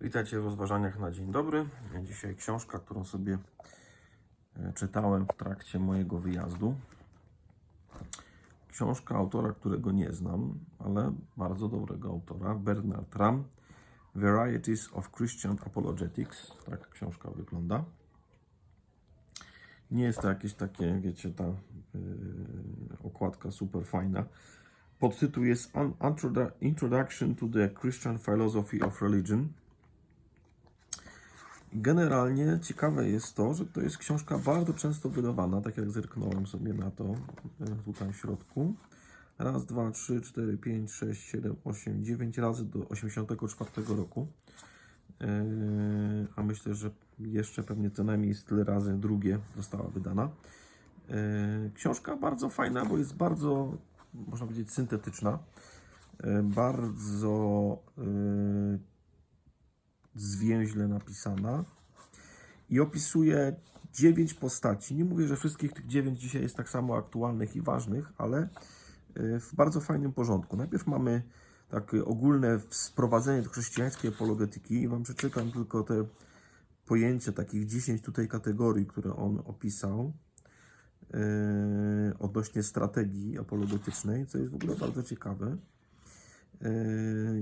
Witajcie w rozważaniach na dzień dobry. Dzisiaj książka, którą sobie e, czytałem w trakcie mojego wyjazdu. Książka autora, którego nie znam, ale bardzo dobrego autora, Bernard Ram. Varieties of Christian Apologetics. Tak książka wygląda. Nie jest to jakieś takie, wiecie, ta yy, okładka super fajna. Podtytuł jest Introdu- Introduction to the Christian Philosophy of Religion. Generalnie ciekawe jest to, że to jest książka bardzo często wydawana, tak jak zerknąłem sobie na to e, tutaj w środku. Raz, dwa, trzy, cztery, pięć, sześć, siedem, osiem, dziewięć razy do 84 roku. E, A myślę, że jeszcze pewnie co najmniej z tyle razy drugie została wydana. E, Książka bardzo fajna, bo jest bardzo, można powiedzieć, syntetyczna. Bardzo zwięźle napisana i opisuje dziewięć postaci. Nie mówię, że wszystkich tych dziewięć dzisiaj jest tak samo aktualnych i ważnych, ale y, w bardzo fajnym porządku. Najpierw mamy takie ogólne sprowadzenie do chrześcijańskiej apologetyki i Wam przeczytam tylko te pojęcia, takich 10 tutaj kategorii, które on opisał yy, odnośnie strategii apologetycznej, co jest w ogóle bardzo ciekawe. Yy,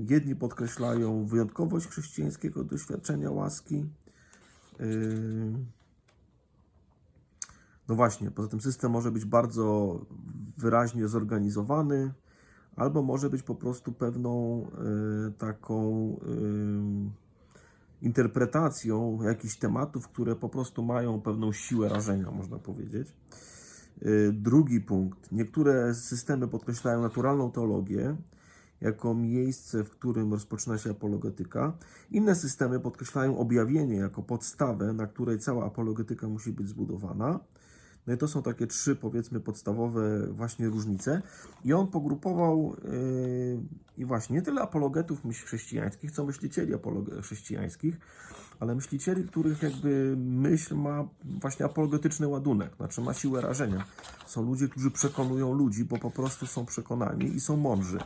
Jedni podkreślają wyjątkowość chrześcijańskiego doświadczenia łaski. Yy, No właśnie, poza tym system może być bardzo wyraźnie zorganizowany, albo może być po prostu pewną yy, taką yy, interpretacją jakichś tematów, które po prostu mają pewną siłę rażenia, można powiedzieć. Drugi punkt. Niektóre systemy podkreślają naturalną teologię jako miejsce, w którym rozpoczyna się apologetyka. Inne systemy podkreślają objawienie jako podstawę, na której cała apologetyka musi być zbudowana. No i to są takie trzy, powiedzmy, podstawowe właśnie różnice. I on pogrupował yy, i właśnie nie tyle apologetów chrześcijańskich, co myślicieli apolog- chrześcijańskich, ale myślicieli, których jakby myśl ma właśnie apologetyczny ładunek, znaczy ma siłę rażenia. Są ludzie, którzy przekonują ludzi, bo po prostu są przekonani i są mądrzy.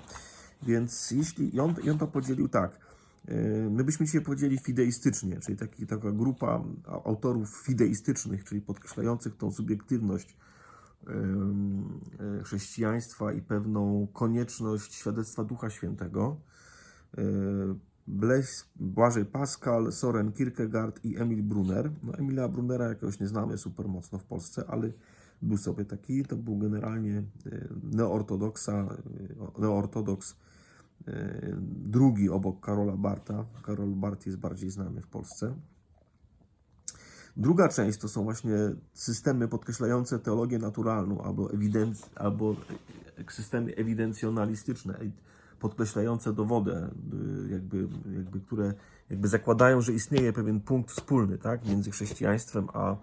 Więc jeśli, i on, i on to podzielił tak, yy, my byśmy dzisiaj powiedzieli fideistycznie, czyli taki, taka grupa autorów fideistycznych, czyli podkreślających tą subiektywność yy, chrześcijaństwa i pewną konieczność świadectwa Ducha Świętego. Yy, Blaise, Błażej Pascal, Soren Kierkegaard i Emil Brunner. No, Emila Brunnera jakoś nie znamy super mocno w Polsce, ale był sobie taki, to był generalnie yy, neoortodoksa, yy, neoortodoks yy, drugi obok Karola Barta. Karol Bart jest bardziej znany w Polsce. Druga część to są właśnie systemy podkreślające teologię naturalną albo, ewidenc- albo e- systemy ewidencjonalistyczne, e- podkreślające dowody, jakby, jakby, które jakby zakładają, że istnieje pewien punkt wspólny tak, między chrześcijaństwem a,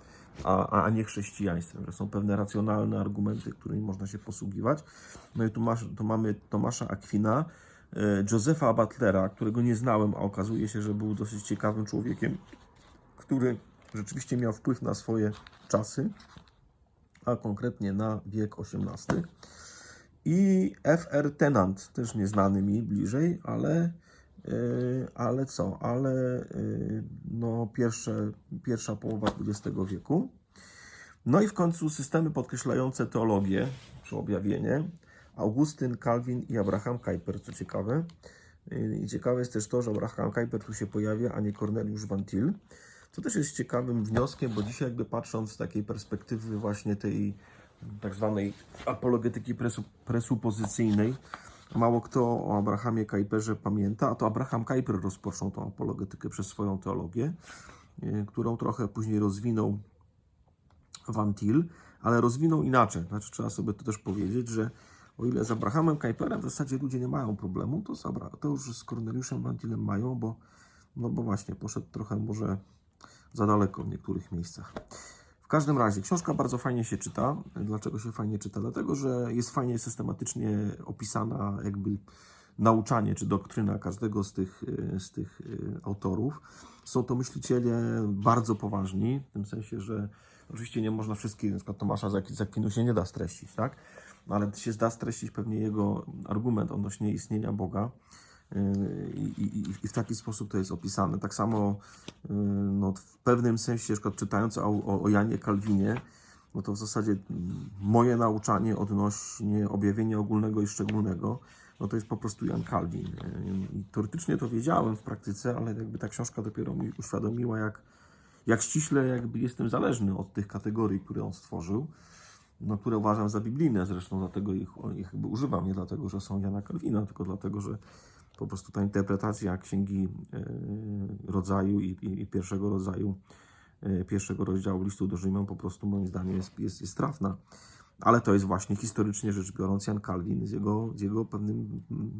a, a niechrześcijaństwem, że są pewne racjonalne argumenty, którymi można się posługiwać. No i tu, masz, tu mamy Tomasza Akwina, y, Josepha Butlera, którego nie znałem, a okazuje się, że był dosyć ciekawym człowiekiem, który rzeczywiście miał wpływ na swoje czasy, a konkretnie na wiek XVIII. I F.R. Tennant, też nieznany mi bliżej, ale, ale co? Ale yy, no, pierwsze, pierwsza połowa XX wieku. No i w końcu systemy podkreślające teologię, czy objawienie. Augustyn, Calvin i Abraham Kuyper, co ciekawe. Yy, I ciekawe jest też to, że Abraham Kuyper tu się pojawia, a nie Corneliusz Van Til. Co też jest ciekawym wnioskiem, bo dzisiaj jakby patrząc z takiej perspektywy właśnie tej tak zwanej apologetyki presu, presupozycyjnej, mało kto o Abrahamie Kuyperze pamięta, a to Abraham Kuyper rozpoczął tą apologetykę przez swoją teologię, y, którą trochę później rozwinął Van Til, ale rozwinął inaczej. Znaczy trzeba sobie to też powiedzieć, że o ile z Abrahamem Kuyperem w zasadzie ludzie nie mają problemu, to, to już z Corneliuszem Van Tilem mają, bo, no bo właśnie poszedł trochę może za daleko w niektórych miejscach. Każdym razie, książka bardzo fajnie się czyta. Dlaczego się fajnie czyta? Dlatego, że jest fajnie systematycznie opisana jakby nauczanie czy doktryna każdego z tych, y, z tych y, autorów. Są to myśliciele bardzo poważni, w tym sensie, że oczywiście nie można wszystkich, na przykład Tomasza z Akwinu się nie da streścić, tak? Ale się da streścić pewnie jego argument odnośnie istnienia Boga. I, w taki sposób to jest opisane. Tak samo yy, no, w pewnym sensie, na przykład czytając o, o, o Janie Kalwinie, no to w zasadzie moje nauczanie odnośnie objawienia ogólnego i szczególnego, no to jest po prostu Jan Kalwin. Yy, I teoretycznie to wiedziałem w praktyce, ale jakby ta książka dopiero mi uświadomiła, jak, jak ściśle jakby jestem zależny od tych kategorii, które on stworzył, no, które uważam za biblijne, zresztą dlatego ich, ich jakby używam, nie dlatego, że są Jana Kalwina, tylko dlatego, że po prostu ta interpretacja księgi e, rodzaju i, i, i pierwszego rodzaju, e, pierwszego rozdziału listu do Rzymian po prostu moim zdaniem jest, jest, jest trafna. Ale to jest właśnie historycznie rzecz biorąc Jan Kalwin z jego, z jego pewnym mm,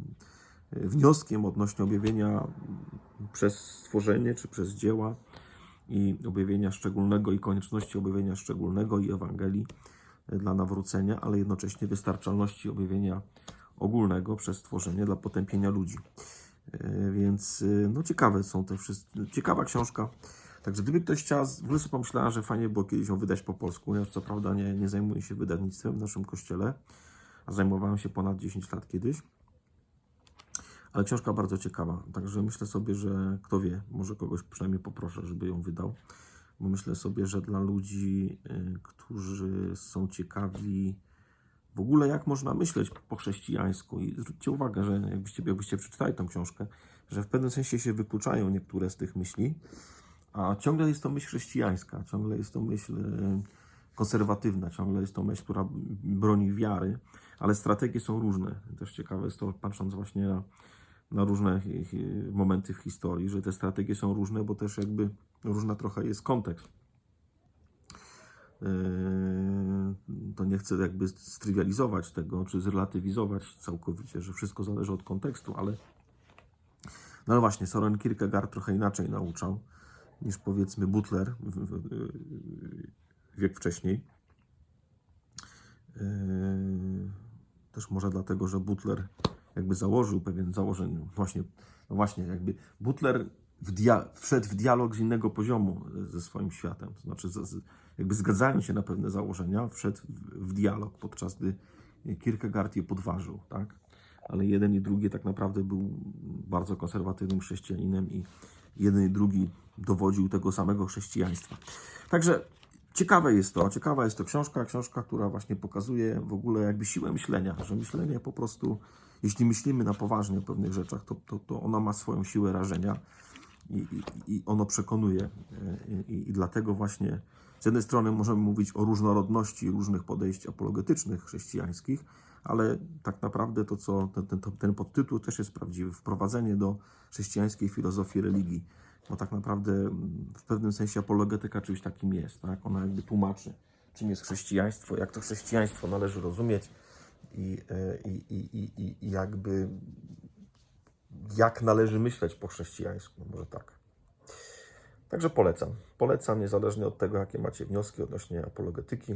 e, wnioskiem odnośnie objawienia przez stworzenie czy przez dzieła i objawienia szczególnego i konieczności objawienia szczególnego i Ewangelii dla nawrócenia, ale jednocześnie wystarczalności objawienia ogólnego przez stworzenie dla potępienia ludzi. E, Więc e, no ciekawe są te wszystkie, ciekawa książka. Także gdyby ktoś chciał, w ogóle sobie pomyślała, że fajnie było kiedyś ją wydać po polsku. Ja co prawda nie, nie zajmuję się wydawnictwem w naszym kościele, a zajmowałem się ponad 10 lat kiedyś. Ale książka bardzo ciekawa, także myślę sobie, że kto wie, może kogoś przynajmniej poproszę, żeby ją wydał. Bo myślę sobie, że dla ludzi, y, którzy są ciekawi w ogóle jak można myśleć po chrześcijańsku i zwróćcie uwagę, że jakbyście, jakbyście przeczytali tą książkę, że w pewnym sensie się wykluczają niektóre z tych myśli, a ciągle jest to myśl chrześcijańska, ciągle jest to myśl y, konserwatywna, ciągle jest to myśl, która broni wiary, ale strategie są różne. Też ciekawe jest to, patrząc właśnie na, na różne momenty w historii, że te strategie są różne, bo też jakby różna trochę jest kontekst. Yy, To nie chcę jakby strywializować tego, czy zrelatywizować całkowicie, że wszystko zależy od kontekstu, ale no właśnie, Soren Kierkegaard trochę inaczej nauczał niż powiedzmy Butler wiek wcześniej. Yy, Też może dlatego, że Butler jakby założył pewien założeń, właśnie, no właśnie, jakby Butler w dia- wszedł w dialog z innego poziomu ze swoim światem, to znaczy z, jakby zgadzając się na pewne założenia, wszedł w, w dialog, podczas gdy Kierkegaard je podważył, tak? Ale jeden i drugi tak naprawdę był bardzo konserwatywnym chrześcijaninem i jeden i drugi dowodził tego samego chrześcijaństwa. Także ciekawe jest to, ciekawa jest to książka, książka, która właśnie pokazuje w ogóle jakby siłę myślenia, że myślenie po prostu, jeśli myślimy na poważnie o pewnych rzeczach, to, to, to ona ma swoją siłę rażenia i, i, ono przekonuje. E, I, I dlatego właśnie z jednej strony możemy mówić o różnorodności różnych podejść apologetycznych chrześcijańskich, ale tak naprawdę to, co ten, ten, ten podtytuł też jest prawdziwy. Wprowadzenie do chrześcijańskiej filozofii religii. Bo tak naprawdę mm, w pewnym sensie apologetyka czymś takim jest. Tak? Ona jakby tłumaczy, czym jest chrześcijaństwo, jak to chrześcijaństwo należy rozumieć i, e, i, i, i- i jakby jak należy myśleć po chrześcijańsku, może tak. Także polecam. Polecam, niezależnie od tego, jakie macie wnioski odnośnie apologetyki,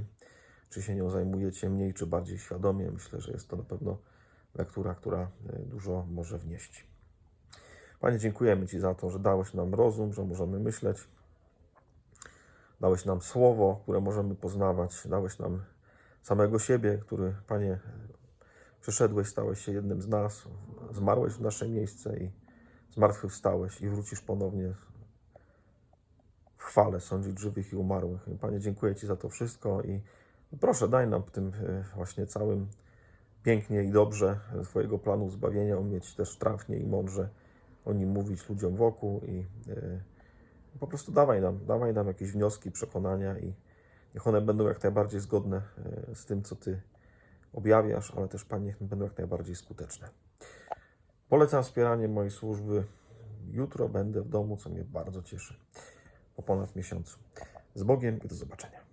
czy się nią zajmujecie mniej czy bardziej świadomie. Myślę, że jest to na pewno lektura, która e, dużo może wnieść. Panie, dziękujemy Ci za to, że dałeś nam rozum, że możemy myśleć. Dałeś nam słowo, które możemy poznawać. Dałeś nam samego siebie, który, Panie, przyszedłeś, stałeś się jednym z nas, zmarłeś w nasze miejsce i zmartwychwstałeś i wrócisz ponownie w chwale sądzić żywych i umarłych. Panie, dziękuję Ci za to wszystko i proszę, daj nam w tym e, właśnie całym pięknie i dobrze Twojego planu zbawienia umieć też trafnie i mądrze o nim mówić ludziom wokół i e, po prostu dawaj nam, dawaj nam jakieś wnioski, przekonania i niech one będą jak najbardziej zgodne e, z tym, co Ty objawiasz, ale też Panie, niech będą jak najbardziej skuteczne. Polecam wspieranie mojej służby. Jutro będę w domu, co mnie bardzo cieszy. Po ponad miesiącu. Z Bogiem i do zobaczenia.